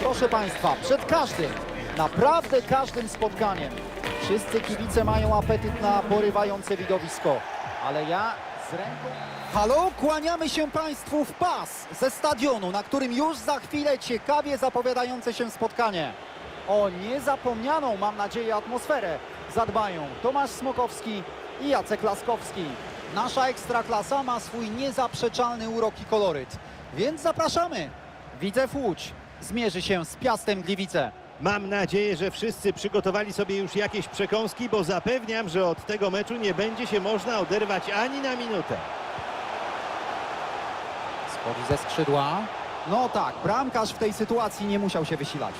Proszę Państwa, przed każdym, naprawdę każdym spotkaniem wszyscy kibice mają apetyt na porywające widowisko, ale ja z ręką... Halo, kłaniamy się Państwu w pas ze stadionu, na którym już za chwilę ciekawie zapowiadające się spotkanie. O niezapomnianą, mam nadzieję, atmosferę zadbają Tomasz Smokowski i Jacek Laskowski. Nasza Ekstraklasa ma swój niezaprzeczalny urok i koloryt, więc zapraszamy. Widzew Łódź zmierzy się z Piastem Gliwice. Mam nadzieję, że wszyscy przygotowali sobie już jakieś przekąski, bo zapewniam, że od tego meczu nie będzie się można oderwać ani na minutę. Schodzi ze skrzydła. No tak, bramkarz w tej sytuacji nie musiał się wysilać.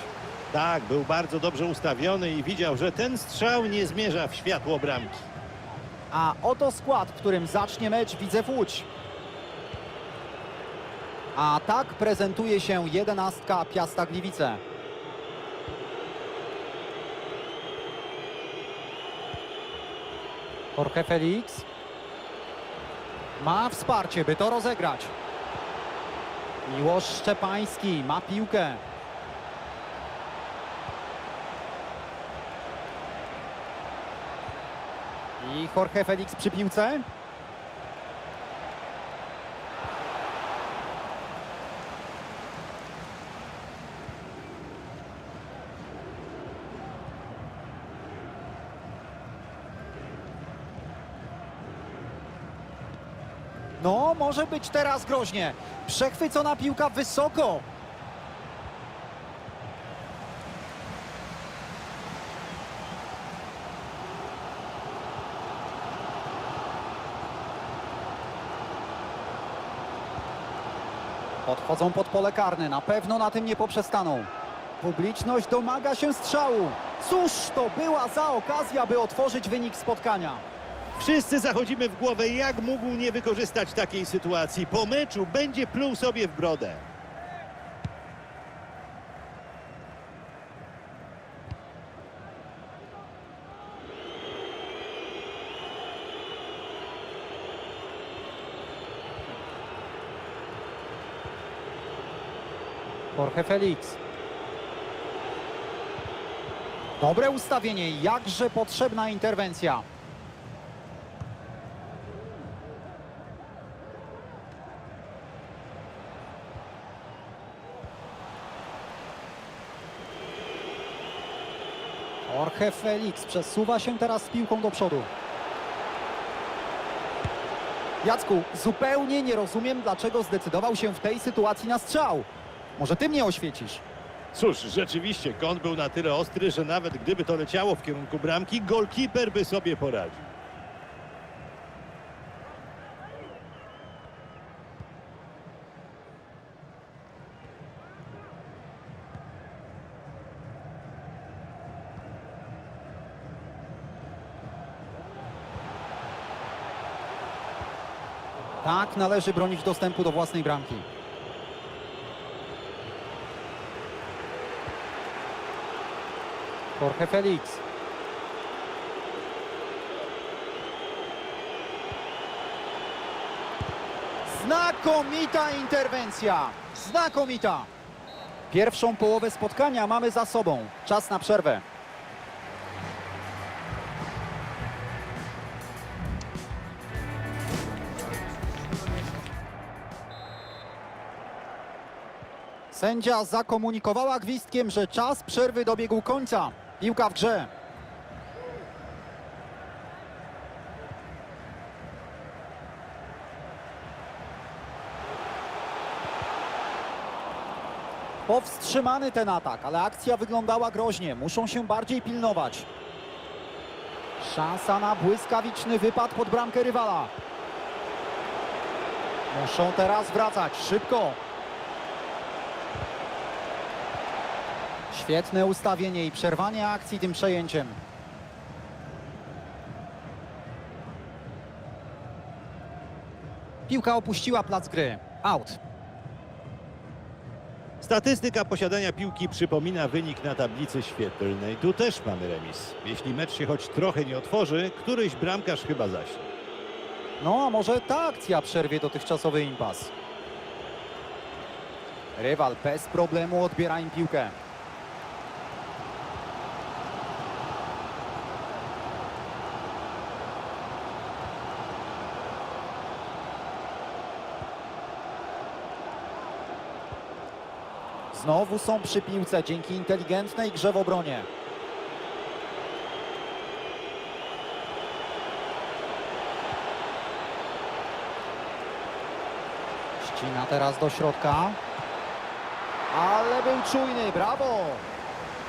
Tak, był bardzo dobrze ustawiony i widział, że ten strzał nie zmierza w światło bramki. A oto skład, którym zacznie mecz Widzew Łódź. A tak prezentuje się jedenastka Piasta Gliwice. Jorge Felix ma wsparcie, by to rozegrać. Miłosz Szczepański ma piłkę. I Jorge Felix przy piłce. No, może być teraz groźnie. Przechwycona piłka wysoko. Podchodzą pod pole karne, na pewno na tym nie poprzestaną. Publiczność domaga się strzału. Cóż to była za okazja, by otworzyć wynik spotkania. Wszyscy zachodzimy w głowę, jak mógł nie wykorzystać takiej sytuacji. Po meczu będzie pluł sobie w brodę. Jorge Felix. Dobre ustawienie, jakże potrzebna interwencja. Jorge Felix przesuwa się teraz z piłką do przodu. Jacku, zupełnie nie rozumiem, dlaczego zdecydował się w tej sytuacji na strzał. Może ty mnie oświecisz? Cóż, rzeczywiście, kąt był na tyle ostry, że nawet gdyby to leciało w kierunku bramki, golkiper by sobie poradził. Tak, należy bronić dostępu do własnej bramki. Jorge Felix. Znakomita interwencja! Znakomita! Pierwszą połowę spotkania mamy za sobą. Czas na przerwę. Sędzia zakomunikowała gwizdkiem, że czas przerwy dobiegł końca. Piłka w grze. Powstrzymany ten atak, ale akcja wyglądała groźnie. Muszą się bardziej pilnować. Szansa na błyskawiczny wypad pod bramkę rywala. Muszą teraz wracać szybko. Świetne ustawienie i przerwanie akcji tym przejęciem. Piłka opuściła plac gry. Out. Statystyka posiadania piłki przypomina wynik na tablicy świetlnej. Tu też mamy remis. Jeśli mecz się choć trochę nie otworzy, któryś bramkarz chyba zaśnie. No, a może ta akcja przerwie dotychczasowy impas. Rywal bez problemu odbiera im piłkę. Znowu są przy piłce dzięki inteligentnej grze w obronie. Ścina teraz do środka. Ale był czujny, brawo!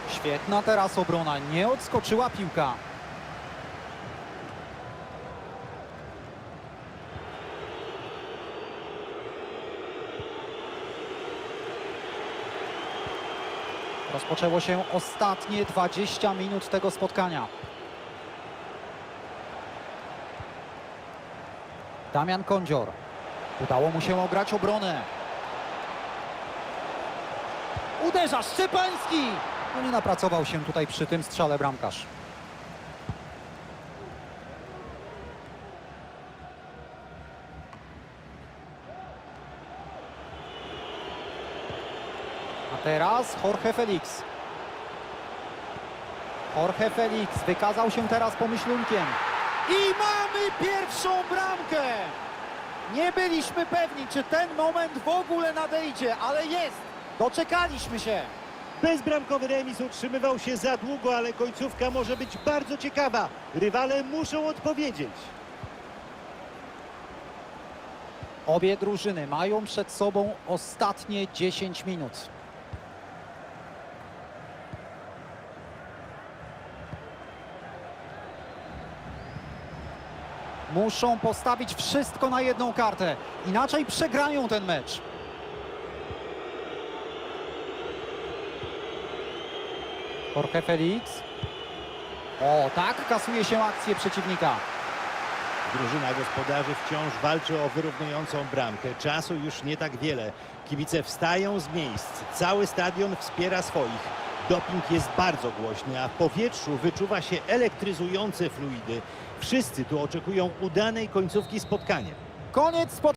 Świetna teraz obrona, nie odskoczyła piłka. Rozpoczęło się ostatnie 20 minut tego spotkania. Damian Kądzior. Udało mu się ograć obronę. Uderza Szczepański! No nie napracował się tutaj przy tym strzale bramkarz. A teraz Jorge Felix. Jorge Felix wykazał się teraz pomyślunkiem. I mamy pierwszą bramkę! Nie byliśmy pewni, czy ten moment w ogóle nadejdzie, ale jest! Doczekaliśmy się! Bezbramkowy remis utrzymywał się za długo, ale końcówka może być bardzo ciekawa. Rywale muszą odpowiedzieć. Obie drużyny mają przed sobą ostatnie 10 minut. Muszą postawić wszystko na jedną kartę, inaczej przegrają ten mecz. Jorge Felix. O, tak kasuje się akcję przeciwnika. Drużyna gospodarzy wciąż walczy o wyrównującą bramkę. Czasu już nie tak wiele. Kibice wstają z miejsc. Cały stadion wspiera swoich. Doping jest bardzo głośny, a w powietrzu wyczuwa się elektryzujące fluidy. Wszyscy tu oczekują udanej końcówki spotkania. Koniec spotkania.